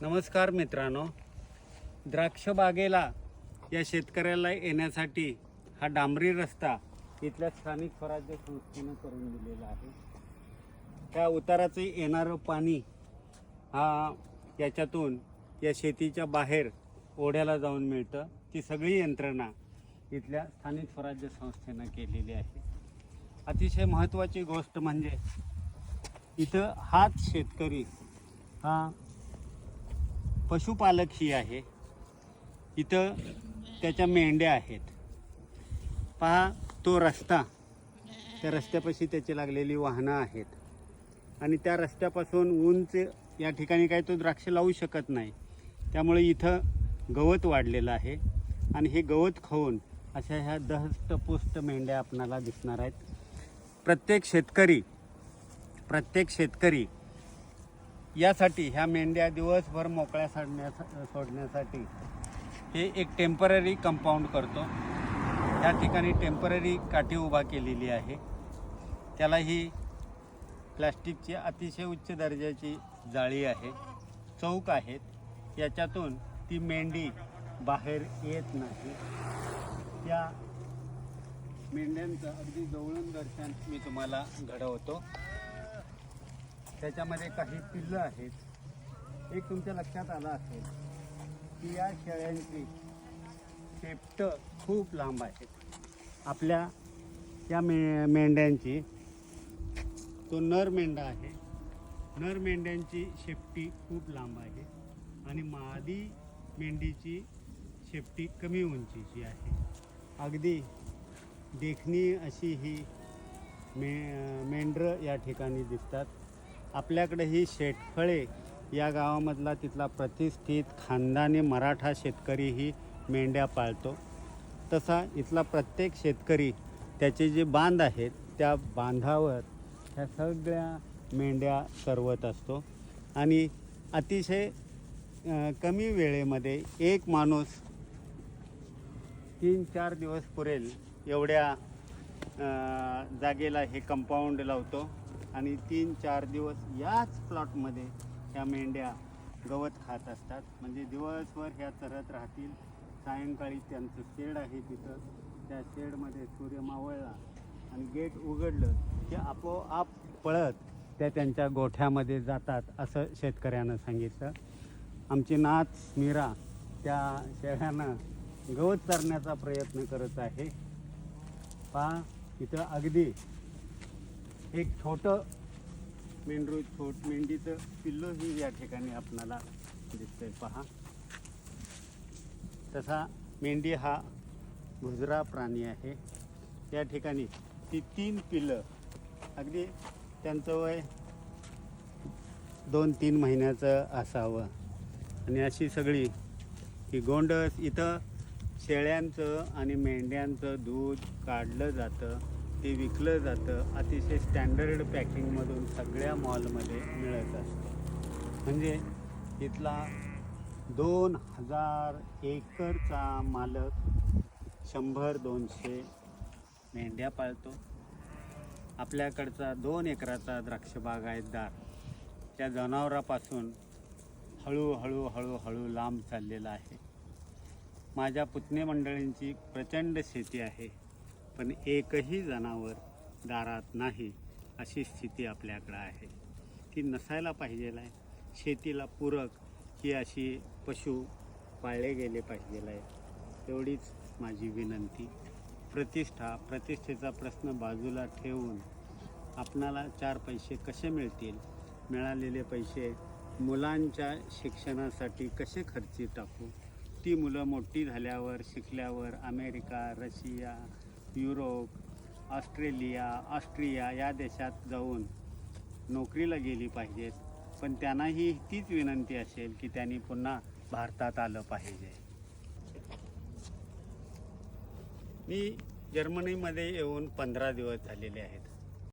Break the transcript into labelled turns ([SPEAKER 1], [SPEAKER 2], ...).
[SPEAKER 1] नमस्कार मित्रांनो. द्राक्ष बागेला या शेतकऱ्याला येण्यासाठी हा डांबरी रस्ता इथल्या स्थानिक स्वराज्य संस्थेनं करून दिलेला आहे. त्या उताराचं येणारं पाणी हा याच्यातून या शेतीच्या बाहेर ओढ्याला जाऊन मिळतं. ती सगळी यंत्रणा इथल्या स्थानिक स्वराज्य संस्थेनं केलेली आहे. अतिशय महत्त्वाची गोष्ट म्हणजे इथं हाच शेतकरी हा पशुपालक ही आहे. इथं त्याच्या मेंढ्या आहेत. पहा तो रस्ता. त्या रस्त्यापाशी त्याची लागलेली वाहनं आहेत. आणि त्या रस्त्यापासून उंच या ठिकाणी काही तो द्राक्ष लावू शकत नाही. त्यामुळे इथं गवत वाढलेलं आहे. आणि हे गवत खाऊन अशा ह्या दहष्टपुष्ट मेंढ्या आपणाला दिसणार आहेत. प्रत्येक शेतकरी प्रत्येक शेतकरी यासाठी ह्या मेंढ्या दिवसभर मोकळ्या सोडण्या सोडण्यासाठी हे एक टेंपररी कंपाऊंड करतो. ह्या ठिकाणी टेंपररी काठी उभा केलेली आहे. त्याला ही प्लास्टिकची अतिशय उच्च दर्जाची जाळी आहे. चौक आहेत. याच्यातून ती मेंढी बाहेर येत नाही. त्या मेंढ्यांचं अगदी जवळून दर्शन मी तुम्हाला घडवतो. त्याच्यामध्ये काही पिल्लं आहेत. एक तुमच्या लक्षात आलं असेल की या शेळ्यांची शेपट खूप लांब आहेत. आपल्या या मे मेंढ्यांची तो नर मेंढा आहे. नर मेंढ्यांची शेपटी खूप लांब आहे आणि मादी मेंढीची शेपटी कमी उंचीची आहे. अगदी देखणी अशी ही मे मेंढरं या ठिकाणी दिसतात. आपल्याकडे ही शेटफळे या गावामधला तिथला प्रतिष्ठित खानदानी मराठा शेतकरी ही मेंढ्या पाळतो. तसा इथला प्रत्येक शेतकरी त्याचे जे बांध आहेत त्या बांधावर ह्या सगळ्या मेंढ्या सरवत असतो. आणि अतिशय कमी वेळेमध्ये एक माणूस तीन चार दिवस पुरेल एवढ्या जागेला हे कंपाऊंड लावतो. आणि तीन चार दिवस याच प्लॉटमध्ये ह्या मेंढ्या गवत खात असतात. म्हणजे दिवसभर ह्या चरत राहतील. सायंकाळी त्यांचं शेड आहे तिथं. त्या शेडमध्ये सूर्य मावळला आणि गेट उघडलं की आपोआप पळत त्या त्यांच्या गोठ्यामध्ये जातात असं शेतकऱ्यानं सांगितलं. आमची नाच मीरा त्या शेळ्यानं गवत चरण्याचा प्रयत्न करत आहे. पहा इथं अगदी एक छोटं मेंढरू छोट मेंढीचं पिल्लूही या ठिकाणी आपणाला दिसतंय. पहा. तसा मेंढी हा गुजरा प्राणी आहे. या ठिकाणी ती तीन पिल्लं अगदी त्यांचं वय दोन तीन महिन्याचं असावं. आणि अशी सगळी ही गोंडस इथं शेळ्यांचं आणि मेंढ्यांचं दूध काढलं जातं. ते विकलं जातं अतिशय स्टँडर्ड पॅकिंगमधून सगळ्या मॉलमध्ये मिळत असतं. म्हणजे इथला दोन हजार एकरचा मालक शंभर दोनशे मेंढ्या पाळतो. आपल्याकडचा दोन एकराचा द्राक्षबाग आहेदार त्या जनावरापासून हळूहळू हळूहळू लांब चाललेला आहे. माझ्या पुतणे मंडळींची प्रचंड शेती आहे. पण एकही जनावर दारात नाही अशी स्थिती आपल्याकडं आहे. ती नसायला पाहिजे आहे. शेतीला पूरक ही अशी पशु पाळले गेले पाहिजे आहे. एवढीच माझी विनंती. प्रतिष्ठा प्रतिष्ठेचा प्रश्न बाजूला ठेवून आपणाला चार पैसे कसे मिळतील? मिळालेले पैसे मुलांच्या शिक्षणासाठी कसे खर्ची टाकू? ती मुलं मोठी झाल्यावर शिकल्यावर America Russia Europe Australia Austria या देशात जाऊन नोकरीला गेली पाहिजेत. पण त्यांनाही तीच विनंती असेल की त्यांनी पुन्हा भारतात आलं पाहिजे. मी जर्मनीमध्ये येऊन पंधरा दिवस झालेले आहेत.